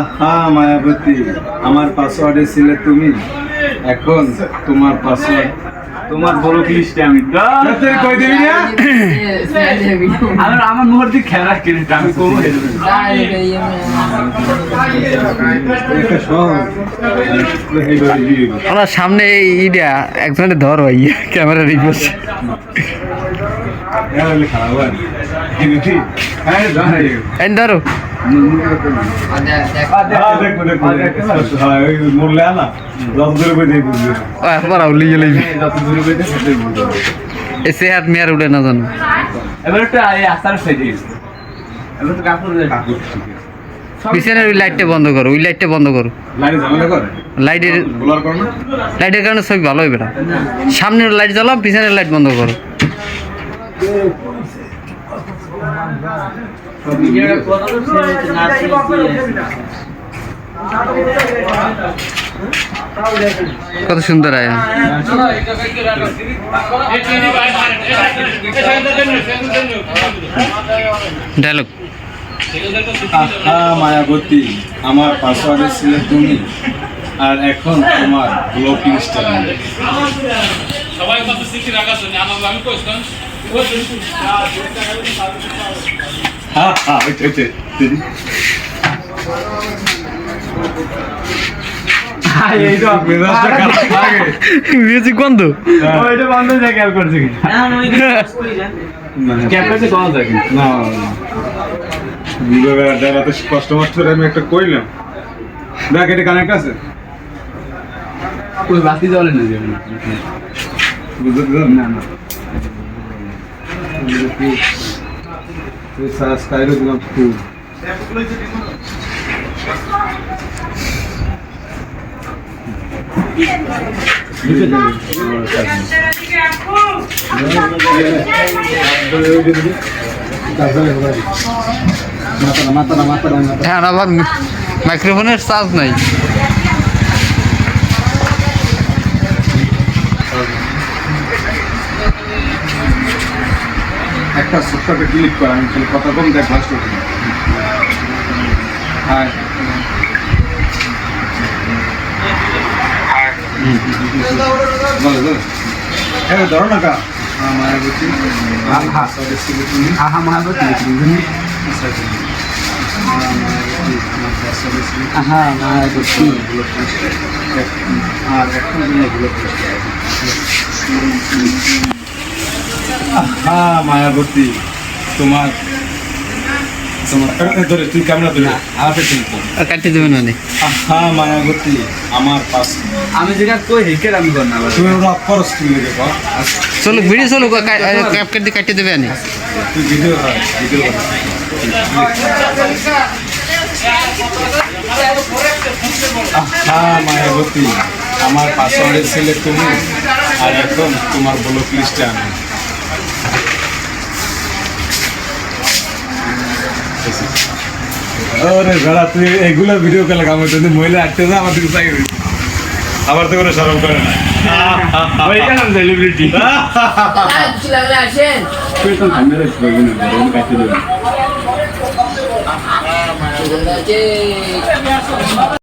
আহা মায়াবতী আমার পাসওয়ার্ডে ছিলে তুমি। এখন তোমার পাসওয়ার্ড তোমার বড় লিস্টে আমি তুই কই দিবি না? আমার আমার মুহূর্তে খেলা কিনে আমি কমো হেলবে দিয়ে দিবি। সামনে ইডিয়া একজনের ধর ভাই ক্যামেরা রিপোর্ট। হ্যাঁ, হয়। হ্যাঁ, ধরো। পিছনের ওই লাইটটা বন্ধ করো ওই লাইটটা বন্ধ করো? লাইটের? লাইটের কারণে ছবি ভালো হবে সামনের লাইট জ্বালাও, পিছনের লাইট বন্ধ করো কত সুন্দর আয়া। ডায়লগ। মায়াবতী আমার পাসওয়ার্ডে ছিলে তুমি আর এখন তোমার ব্লকিং স্টাইল। সবাই কত জন্য আমার আমি কইছিলাম হ্যাঁ হ্যাঁ ওইটা ওইটা দিদি। মিউজিক বন্ধ? ওইটা বন্ধ হয়ে যায় করছে কি? মানে ক্যাপেতে কোন থাকে না বিবেক ড্রাইভার কষ্ট মষ্ট আমি একটা কইলাম। দেখ এটা কানেক্ট আছে? ওই বাতি জ্বলে না বুঝতে না না। সাবস্ক্রাইব দিলাম ফুল মাতারা মাতারা মাতারা মাইক্রোফোনের চার্জ নাই। একটা ছোট্টকে ক্লিক করা আমি খালি কথা কম দেখ ফার্স্ট হ্যাঁ বলো বলো। হ্যাঁ ধরো না কা বুঝি আহা। মহাবতী আহা মহাবতী আর এখন হ্যাঁ মায়াবতী তোমার তোমার ধরে তুই ক্যামেরা ধরে আহা মায়াবতী আমার পাশ। আমি যেটা কই হেকের আমি কর না ওরা খরচ চলো ভিডিও চলো ক্যাপ কেটে কাটতে দেবে আনি তুই ভিডিও কর ভিডিও কর আহা মায়াবতী আমার পাসওয়ার্ডের ছেলে তুমি আর এখন তোমার ব্লক লিস্টে আমি ওরে বেড়া তুই এগুলো ভিডিও করলে কামড় তুই মহিলা আটতে না আমার দিকে চাই আবার তো কোনো সরম করে না। সেলিব্রিটি আসেন